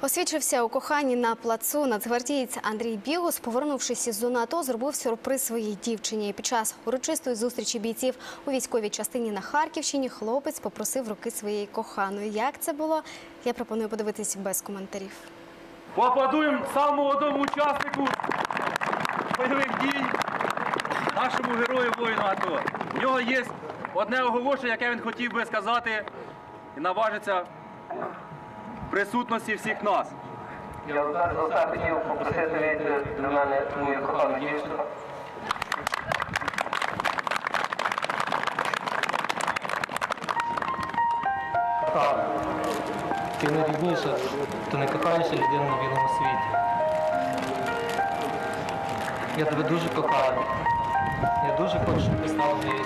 Освічився у коханні на плацу нацгвардієць Андрій Бігус, повернувшись із зони АТО, зробив сюрприз своїй дівчині. Під час урочистої зустрічі бійців у військовій частині на Харківщині хлопець попросив руки своєї коханої. Як це було? Я пропоную подивитись без коментарів. Поаплодуємо самому молодому учаснику бойових дій, нашому герою воїну АТО. У нього є одне оголошення, яке він хотів би сказати і наважиться присутності всіх нас. Я останнє хотів попросити до мене мою кохану дівчину. Ти найрідніша, ти найкоханіша людина на білому світі. Я тебе дуже кохаю. Я дуже хочу, щоб ти стала моєю.